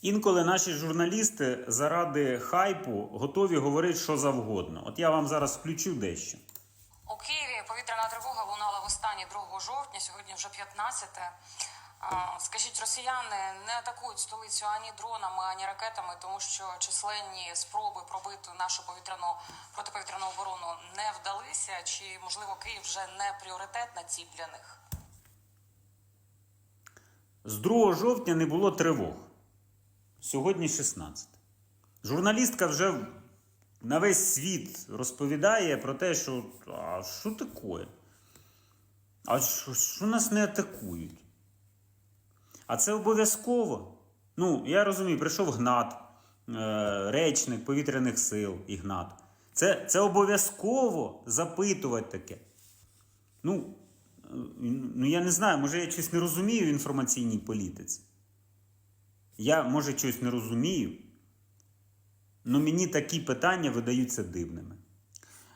Інколи наші журналісти заради хайпу готові говорити що завгодно. От я вам зараз включу дещо. У Києві повітряна тривога лунала в останні 2 жовтня, сьогодні вже 15. А, Скажіть, росіяни не атакують столицю ані дронами, ані ракетами, тому що численні спроби пробити нашу повітряну протиповітряну оборону не вдалися. Чи можливо Київ вже не пріоритетна ціль для них? З 2 жовтня не було тривог. Сьогодні 16. Журналістка вже на весь світ розповідає про те, що а що таке? А що, що нас не атакують? А це обов'язково. Ну, я розумію, прийшов Гнат, е, речник повітряних сил Ігнат. Це, це обов'язково запитувати таке. Ну, е, ну, я не знаю, може я щось не розумію в інформаційній політиці. Я, може, щось не розумію. але мені такі питання видаються дивними.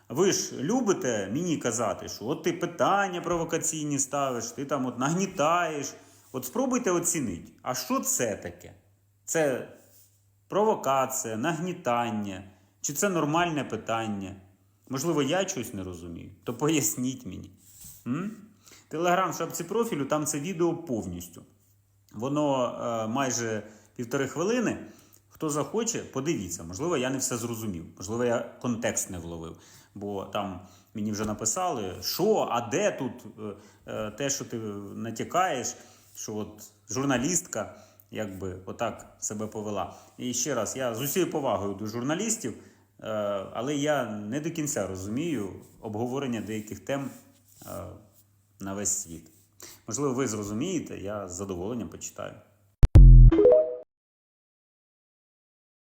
Ви ж любите мені казати, що от ти питання провокаційні ставиш, ти там от нагнітаєш. От спробуйте оцінити, а що це таке? Це провокація, нагнітання, чи це нормальне питання? Можливо, я щось не розумію, то поясніть мені. М? Телеграм шапці профілю, там це відео повністю. Воно е, майже півтори хвилини. Хто захоче, подивіться. Можливо, я не все зрозумів. Можливо, я контекст не вловив. Бо там мені вже написали, що, а де тут е, е, те, що ти натякаєш, що от журналістка якби отак себе повела. І ще раз, я з усією повагою до журналістів, але я не до кінця розумію обговорення деяких тем на весь світ. Можливо, ви зрозумієте, я з задоволенням почитаю.